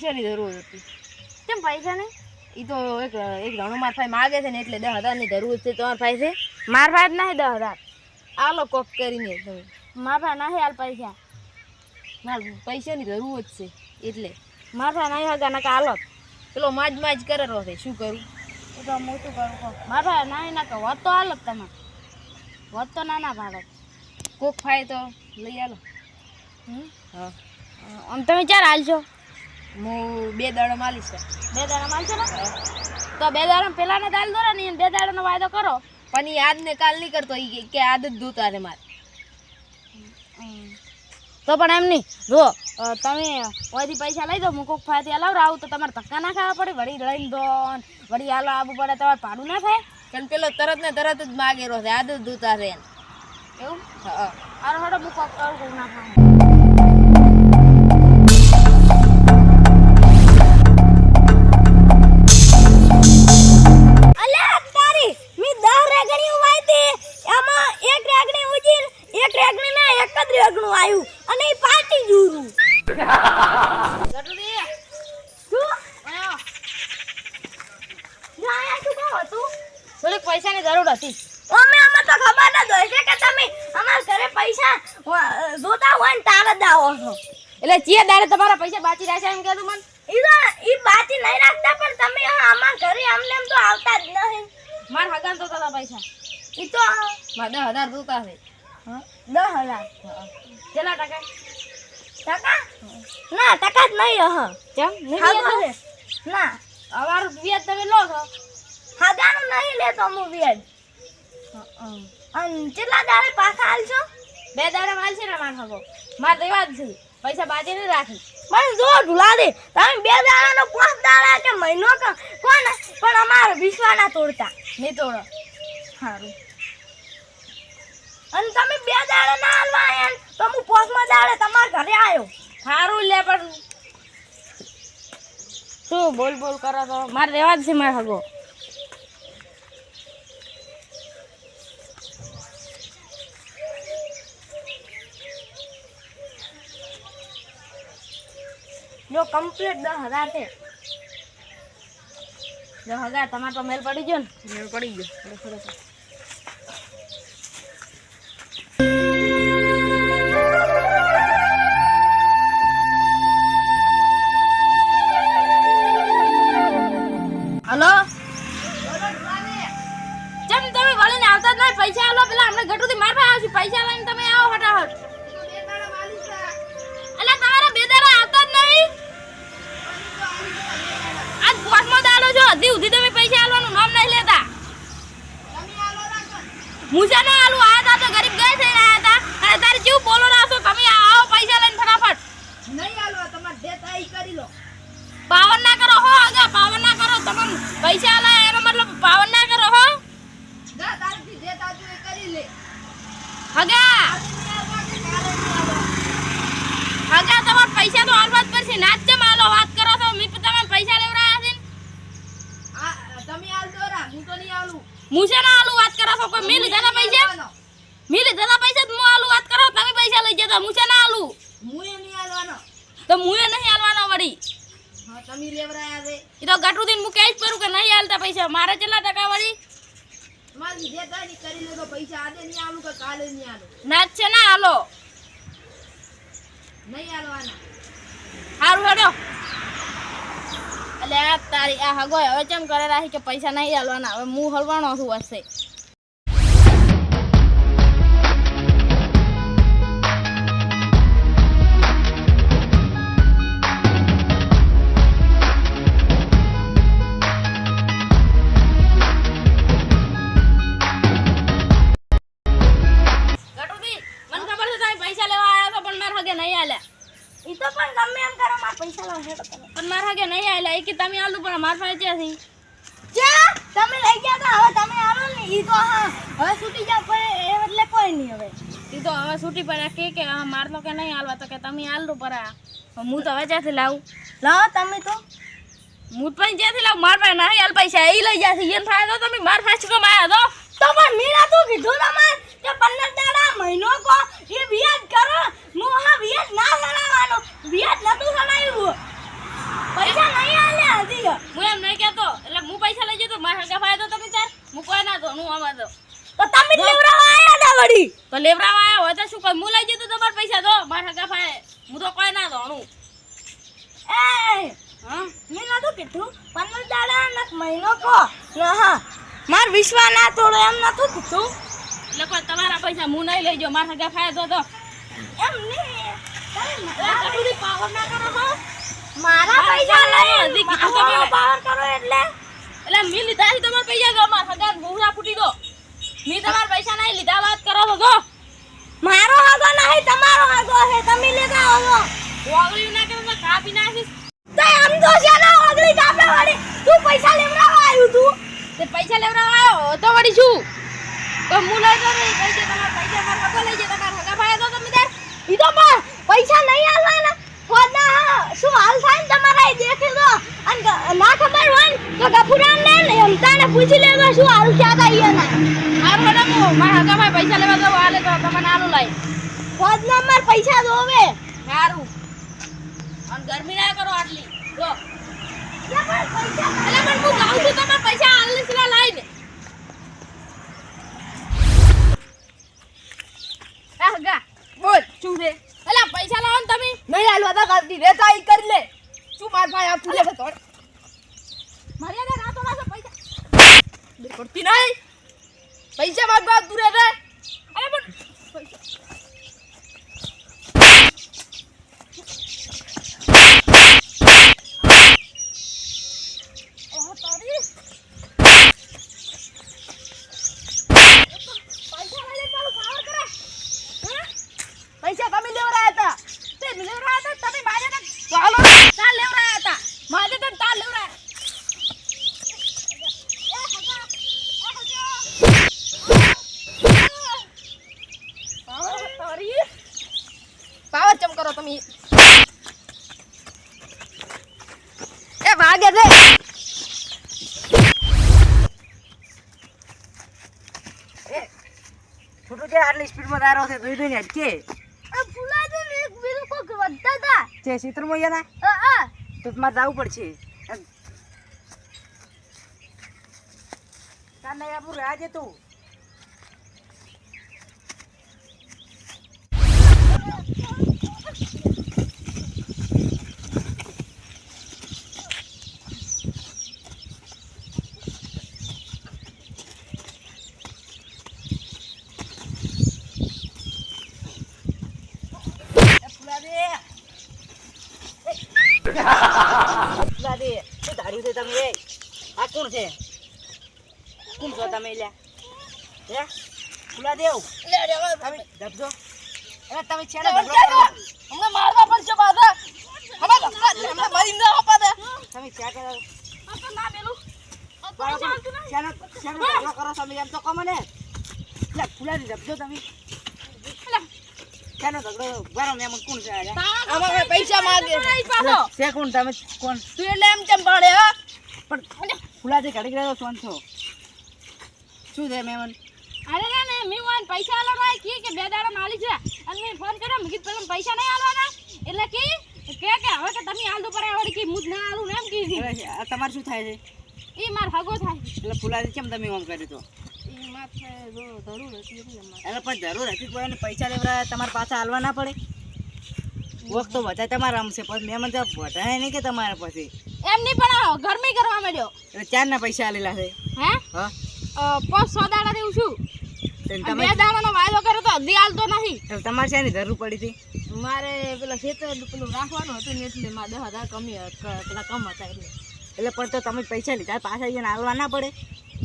પૈસાની જરૂર હતી? કેમ પૈસા નહીં? એ તો એક એક ઘણો માર ભાઈ માગે છે ને એટલે દસ હજારની જરૂર છે. તમારા ભાઈ છે? માર ભાઈ નહીં દસ હજાર. આલો કોક કરીને તમે. માર ભાઈ નહીં હાલ પૈસા. મારે પૈસાની જરૂર જ છે. એટલે. માર ભાઈ નહીં હગા નકા હાલો. પેલો માજ માજ કરે રહો છે. શું કરું? એ તો મોટું કરું મારફા માર ભાઈ નહીં ના કહો વધ તો હાલો તમારે. તમે વધ તો નાના ભાડો કોક ફાય તો લઈ આલો. હમ? હા. આમ તમે ચાર હાલશો? હું બે દાડા માલીશ બે દાડા માલશો ને? તો બે દાડા પેલાને દાલ દોરા ને બે દાડાનો વાયદો કરો. પણ એ આજ ને કાલ નહીં કરતો ઈ કે- આદત ધોતા રે મારે. તો પણ એમ નહીં. જો તમે ઓયથી પૈસા લઈ દો હું કોઈક ફાયથી હલાવ આવું તો તમારે ધક્કા ના ખાવા પડે. વળી લઈને દો વળી હાલો આવવું પડે તમારે ભાડું ના થાય. પણ પેલો તરત ને તરત જ માગેલો છે આદત ધોતા રે. એવું? હા. અરે હડો હું કોક ના ખાવા રેગણું આવ્યું અને એ પાર્ટી જુરું ગટુડી શું? આયો. જાયા કહો તું થોડીક પૈસાની જરૂર હતી. અમે અમે તો ખબર ન હોય છે કે તમે અમારા ઘરે પૈસા જોતા હોય ને તારે જ આવો છો. એટલે ચિયા દાડે તમારા પૈસા બાકી રાખ્યા એમ કહેતું મને. ઈ તો ઈ બાકી નહીં રાખતા પણ તમે અમારા ઘરે અમને એમ તો આવતા જ નહીં. માર હગાન તો તારા પૈસા. ઈ તો મારે દસ હજાર જોતા છે દસ હજાર કેટલા ટકા ટકા ના ટકા જ નહીં હ કેમ નહીં. ના અમારું વ્યાજ તમે લો છો જાણું નહીં લેતો હું વ્યાજ અને કેટલા દાડે પાછા હાલશો બે દાડે હાલશે ને માર હગો માર દેવા જ છે પૈસા બાજી નહીં રાખી પણ જો ઢુલા દે તમે બે દાડાનો પાંચ દાડા કે મહિનો કોણ પણ અમારે વિશ્વાના તોડતા નહીં તોડો સારું અને તમે બે દાડે ના હાલવા આયા તો હું પોસમાં દાડે તમારા ઘરે આવ્યો સારું લે પણ. શું બોલ બોલ કરો તો? મારે રહેવા જ છે મારે હગો. જો કમ્પ્લીટ દસ હજાર છે. જો હગા તમારે તો મેલ પડી ગયો ને. મેલ પડી ગયો. મુસા ના આલુ આયા તા તો ગરીબ ગઈ થઈને આયા તા અને તારે જેવું બોલો ના છો તમે આવો પૈસા લઈને ફટાફટ. નહીં હાલવા તમારે દેતા ઈ કરી લો. પાવન ના કરો હો આગા પાવન ના કરો તમે પૈસા આલા એનો મતલબ પાવન ના કરો હો. જા તારથી જે તાતું એ કરી લે. હગા હગા તમાર પૈસા તો હાલવા જ પડશે. નાચ કેમ આલો વાત કરો છો મી તમે પૈસા લેવડાયા છે આ તમે હાલ દોરા હું તો નહીં હાલું. મુસે ના આલુ વાત કરો છો? કોઈ મિલ લીધા પૈસા? મિલ લીધા પૈસા તો હું આલુ વાત કરો? તમે પૈસા લઈ જતા મુસે ના આલુ? મુએ નહીં આલવાનો. તો મુએ નહીં આલવાનો વળી. હા તમે લેવરાયા છે. એ તો ગટુ દિન હું જ કરું કે નહીં આલતા પૈસા. મારે કેટલા ટકા વળી? મારી જે થાય કરી ઈ તો પૈસા આજે નહીં આલુ કે કાલે નહીં આલુ? ના છે ના આલો. નહીં આલવાના. હારું હેડો. એટલે તારી આ હગો હવે ચમ કરે રાખી કે પૈસા નહીં હાલવાના હવે હું હલવાનો છું હશે કે તમે આલુ પણ મારા પાસે છે જ્યાં તમે લઈ ગયા તા? હવે તમે આલો ને? ઈ તો હા હવે છૂટી જાવ પણ એ એટલે કોઈ નહીં હવે. ઈ તો હવે છૂટી પડ્યા કે કે હા મારતો કે નહીં આલવા તો કે તમે આલુ પર હું તો હવે જ્યાંથી લાવું. લાવો તમે તો. હું પણ જ્યાંથી લાવું માર પાસે નહીં આલ પૈસા. એ લઈ જશે. એમ થાય તો તમે માર પાસે કમાયા તો તો પણ મીરા તું કીધું તમારે કે પંદર દાડા મહિનો કો એ વ્યાજ કરો. હું હા વ્યાજ ના સડાવવાનો વ્યાજ નતું સડાવ્યું પૈસા નહીં આલે હજી. હું એમ નહીં કહેતો. એટલે હું પૈસા લઈ જતો મારા હગા ફાયદો તમે ચાર? હું કોઈ ના તો આમાં તો તો તમે લેવરાવા આયા હતા વળી? તો લેવરાવા આયા હોય તો શું કહું હું લઈ જતો તમારા પૈસા તો મારા હગા ફાય. હું તો કોઈ ના ધોણું એ હા? મેં નતું કીધું. પંદર દાડા નક મહિનો કો. હા. માર વિશ્વા ના તોડો એમ નતું કીધું. કોઈ તમારા પૈસા હું નહીં લઈ જાઉં મારા હગા ફાયદો તો. એમ નહીં. પાવર ના કરો મારા પૈસા હજી લઈ કીધું તમે મેં. પાવર કરો એટલે. એટલે મેં લીધા છે તમારા પૈસા દો મારા હગા ભૂરા ફૂટી દો. મેં તમારા પૈસા નહીં લીધા વાત કરો હગો. મારો હગો નહીં તમારો હગો છે. તમે લેતા આવો ઓગળી ના કે તમે કાપી નાખીશ તો આમ તો છે ને ઓગળી કાપે વાળી. તું પૈસા લેવડાવવા આવ્યું તું. તે પૈસા લેવડાવવા આવ્યો? તો વળી શું? તો હું લઈ જાઉં નહીં દે તમારા પૈસા મારા હગો લઈ જાય તમારા હગા ભાઈ તો તમે દે ઈ તો પૈસા નહીં આલવાના. ખોદના શું હાલ થાય ને તમારા દેખી દો અને ના ખબર હોય ને તો ગફુરાન ને એમતાને પૂછી લેજો શું હાલ ક્યાં થાય એના મારું મેડમ મારા હગા પૈસા લેવા દો હાલે તો તમને આલું લાઈ ખોદના માર પૈસા દોવે સારું અને ગરમી ના કરો આટલી જો એટલે પણ હું ગાઉં છું તમે પૈસા હાલને બોલ, શું છે એટલે પૈસા લાવો ને તમે નહીં હાલવા તો કરતી રે તાઈ કરી લે. શું માર ભાઈ આ ફૂલે છે તોડ મર્યાદા ના તો લાસો પૈસા કરતી નહીં. પૈસા બાપ દૂરે રે અરે પણ ઓહ તારી પૈસા લઈ લે પાછું પાવર કરે હે પૈસા તમે લેવડાયા હતા તે લેવરાયા હતા તમે મારે તો તો હાલો તાર લેવરાયા હતા મારે તો તાર લેવરાયા એ હગા એ હગા પાવર તારી પાવર તમે. એ ભાગે છે. છોટું કે આટલી સ્પીડમાં તારો છે જોઈ જોઈને અટકે આ ફૂલાદે ને એક બીજું કોક વધતા હતા. છે ચિત્રમાં ગયા આ તો તમારે જવું પડશે. તાર નહીં આપણું રાહ તું દાદી શું ધાર્યું છે તમે? એ આ કોણ છે? કોણ છો તમે લ્યા? હે? ખુલા દેવ? તમે ધબજો? અરે તમે છે ને કરો અમને મારવા પડશે પાછા અમે અમને મારી ના આપા દે. તમે ક્યાં કરો? ના પેલું કરો તમે એમ તો કહો મને. ખુલા ધબજો તમે. શેનો ઝઘડો બરાબર મેં કોણ છે આ પૈસા માંગે. છે. નહીં પાછો છે કોણ તમે કોણ? તું એટલે એમ કેમ પાડે હા? પણ ઘડી છો. શું છે મેમન અરે ના મે મી વાન પૈસા આલવા કી કે બે દાડા માલી છે. અને મેં ફોન કર્યો મેં પેલા પૈસા નહીં આલવાના? એટલે કી કે કે હવે કે તમે આલ દો પર વળી કી મુજ ના આલું ને એમ કીધી. તમારે શું થાય છે? ઈ માર ભાગો થાય. એટલે ફુલાથી કેમ તમે ઓમ કર્યું તો? જરૂર હતી પણ પૈસા લેવડા તમારે પાછા હાલવા ના પડે. વખત તો વધારે તમારા રમશે પણ મેં મને વધારે નહીં કે તમારા પછી. એમ નહીં પણ ગરમી કરવા માંડ્યો. એટલે ચારના પૈસા આલેલા છે. હે? પાંચ સો દાડા દેવું છું. તમે દાડાનો વાયદો કર્યો તો હજી આલતો નથી એટલે તમારે શેની જરૂર પડી હતી? મારે પેલા ખેતર પેલું રાખવાનું હતું ને એટલે મારે દસ હજાર કમી પેલા કમ હતા એટલે એટલે પણ તો તમે પૈસા લીધા પાછા એને હાલવા ના પડે.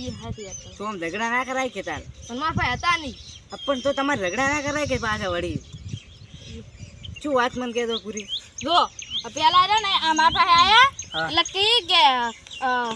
ઈ હાથી હતા તો આમ ઝઘડા ના કરાય કે તાર? પણ મારા ભાઈ હતા નહીં. પણ તો તમારે ઝઘડા ના કરાય કે પાછા વળી? શું વાત મને કહેતો પૂરી? જો પેલા રે ને આ મારા પાસે આયા એટલે કી કે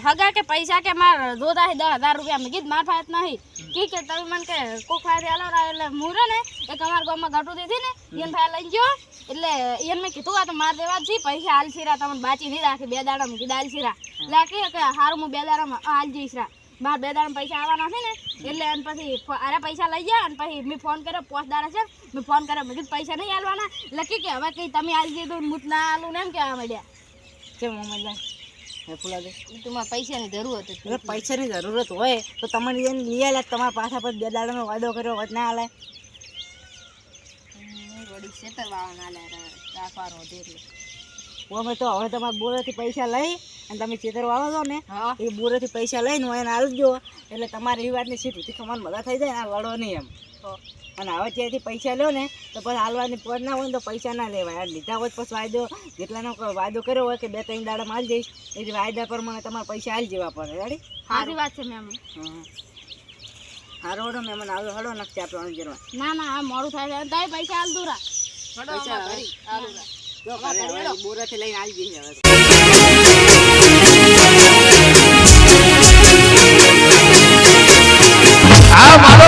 હગા કે પૈસા કે માર દોધા દસ હજાર રૂપિયા મેં કીધું મારા પાસે નહીં. કી કે તમે મને કે કોક ફાયદે આલો એટલે હું રે ને એક અમારા ગામમાં ગાંઠું દીધી ને એને ભાઈ લઈ ગયો એટલે એને મેં કીધું આ તો માર દેવા જી છે પૈસા હાલ છીરા તમને બાચી નહીં રાખી બે દાડા મૂકી દાલ છીરા એટલે કે હારું હું બે દાડામાં હાલ જઈશ રા. મારા બે દાડા પૈસા આવવાના છે ને એટલે અને પછી અરે પૈસા લઈ જાય અને પછી મેં ફોન કર્યો પોસ્ટ દાડા છે મેં ફોન કર્યો મેં પૈસા નહીં આલવાના. લખી કે હવે કંઈ તમે આવી દીધું મૂત ના આલું ને એમ કહેવા માંડ્યા. કેમ મોહમ્મદ હે ફૂલા દે ઈ તો મારે પૈસાની જરૂર હતી. પૈસાની જરૂરત હોય તો તમારી એને લઈ આલે તમારા પાછા પર બે દાડાનો વાદો કર્યો વધ ના હાલે વળી ખેતર વાળા ના લે રાખવાનો એટલે. અમે તો હવે તમારા બોરેથી પૈસા લઈ અને તમે ચેતર વાળો છો ને એ બોરેથી પૈસા લઈને હું એને આલજો એટલે તમારી એ વાતની સીટ તમારે મજા થઈ જાય ને આ લડો નહીં એમ અને હવે ત્યાંથી પૈસા લો ને તો પછી હાલવાની પદ ના હોય ને તો પૈસા ના લેવાય. આ લીધા હોય પછી વાયદો જેટલાનો વાયદો કર્યો હોય કે બે ત્રણ દાડા માલ જઈશ એ વાયદા પ્રમાણે તમારે પૈસા હાલ જેવા પડે. રેડી? સારી વાત છે મેમ. હારો હડો મેમ આવ્યો હડો નક્કી આપણે અણગીરવા ના ના આ મોડું થાય છે. પૈસા હાલ દૂરા પૈસા બોરાથી લઈને આવી ગઈ હવે આ મારો